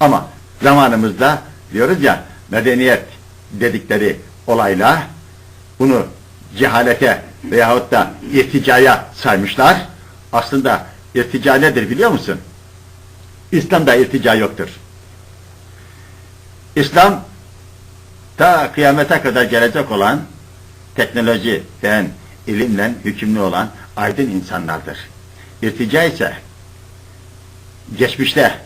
Ama zamanımızda diyoruz ya medeniyet dedikleri olayla bunu cehalete veyahut da irticaya saymışlar. Aslında irtica nedir biliyor musun? İslam'da irtica yoktur. İslam ta kıyamete kadar gelecek olan teknoloji, fen, ilimle hükümlü olan aydın insanlardır. İrtica ise geçmişte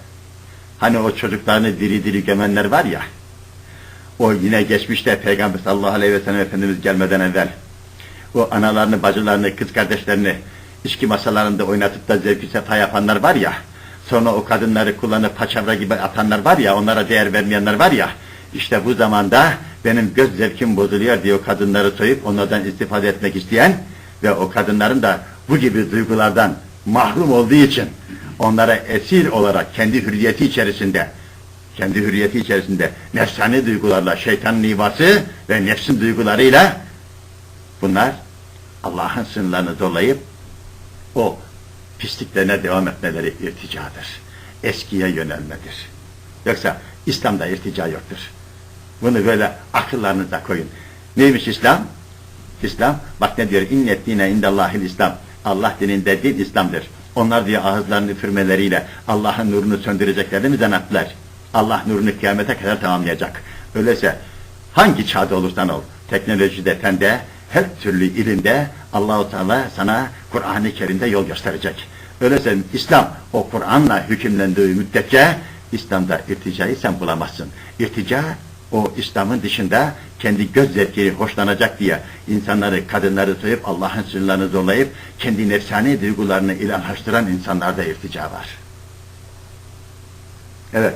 hani o çocuklarını diri diri gömenler var ya o yine geçmişte Peygamber sallallahu aleyhi ve sellem Efendimiz gelmeden evvel o analarını, bacılarını, kız kardeşlerini içki masalarında oynatıp da zevki sefa yapanlar var ya sonra o kadınları kullanıp paçavra gibi atanlar var ya onlara değer vermeyenler var ya işte bu zamanda benim göz zevkim bozuluyor diye o kadınları soyup onlardan istifade etmek isteyen ve o kadınların da bu gibi duygulardan mahrum olduğu için onlara esir olarak kendi hürriyeti içerisinde kendi hürriyeti içerisinde nefsani duygularla şeytanın nivası ve nefsin duygularıyla bunlar Allah'ın sınırlarını zorlayıp o pisliklerine devam etmeleri irticadır. Eskiye yönelmedir. Yoksa İslam'da irtica yoktur. Bunu böyle akıllarınıza koyun. Neymiş İslam? İslam, bak ne diyor? İnnet dine indallahil İslam. Allah dininde din İslam'dır. Onlar diye ağızlarını üfürmeleriyle Allah'ın nurunu söndüreceklerini mi zannettiler? Allah nurunu kıyamete kadar tamamlayacak. Öyleyse hangi çağda olursan ol, teknolojide, fende, her türlü ilimde Allahu Teala sana Kur'an-ı Kerim'de yol gösterecek. Öyleyse İslam o Kur'an'la hükümlendiği müddetçe İslam'da irticayı sen bulamazsın. İrtica o İslam'ın dışında kendi göz zevkini hoşlanacak diye insanları, kadınları soyup Allah'ın sınırlarını zorlayıp kendi nefsani duygularını ilahlaştıran insanlarda irtica var. Evet.